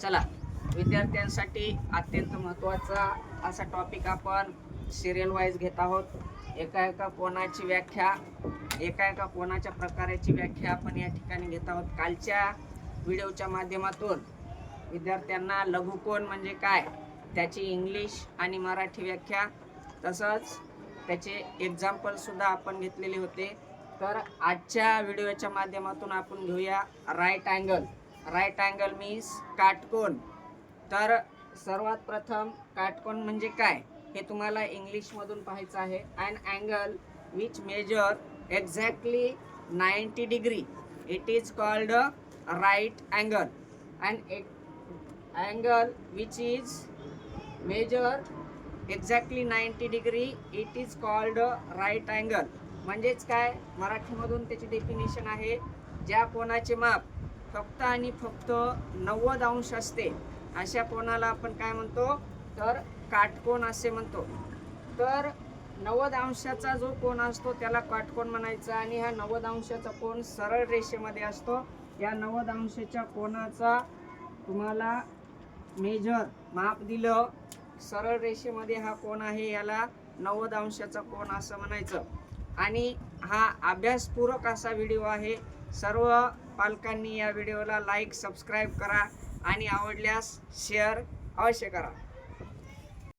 चला विद्यार्थ्यांसाठी अत्यंत महत्त्वाचा असा टॉपिक आपण सिरियल वाईज घेत आहोत. एका एका कोणाची व्याख्या एका एका कोणाच्या प्रकाराची व्याख्या आपण या ठिकाणी घेत आहोत. कालच्या व्हिडिओच्या माध्यमातून विद्यार्थ्यांना लघुकोण म्हणजे काय त्याची इंग्लिश आणि मराठी व्याख्या तसंच त्याचे एक्झाम्पलसुद्धा आपण घेतलेले होते. तर आजच्या व्हिडिओच्या माध्यमातून आपण घेऊया right angle right angle means काटकोन. तर सर्वात प्रथम काटकोन म्हणजे काय? हे तुम्हाला इंग्लिशमधून पाहायचं आहे. And angle which measure exactly ninety degree it is called right angle and angle which is measure exactly ninety degree it is called right angle म्हणजेच काय? मराठीमधून त्याची डेफिनेशन आहे ज्या कोणाचे माप फक्त आणि फक्त नव्वद अंश असते. अशा कोणाला आपण काय म्हणतो? तर काटकोण असे म्हणतो. तर नव्वद अंशाचा जो कोण असतो त्याला काटकोण म्हणायचा आणि हा नव्वद अंशाचा कोण सरळ रेषेमध्ये असतो. या नव्वद अंशाच्या कोणाचा तुम्हाला मेजर माप दिलं. सरळ रेषेमध्ये हा कोण आहे याला नव्वद अंशाचा कोण असं म्हणायचं. आणि हा अभ्यासपूरक असा व्हिडिओ आहे. सर्व पालकांनी या व्हिडिओला लाईक सबस्क्राईब करा आणि आवडल्यास शेअर अवश्य करा.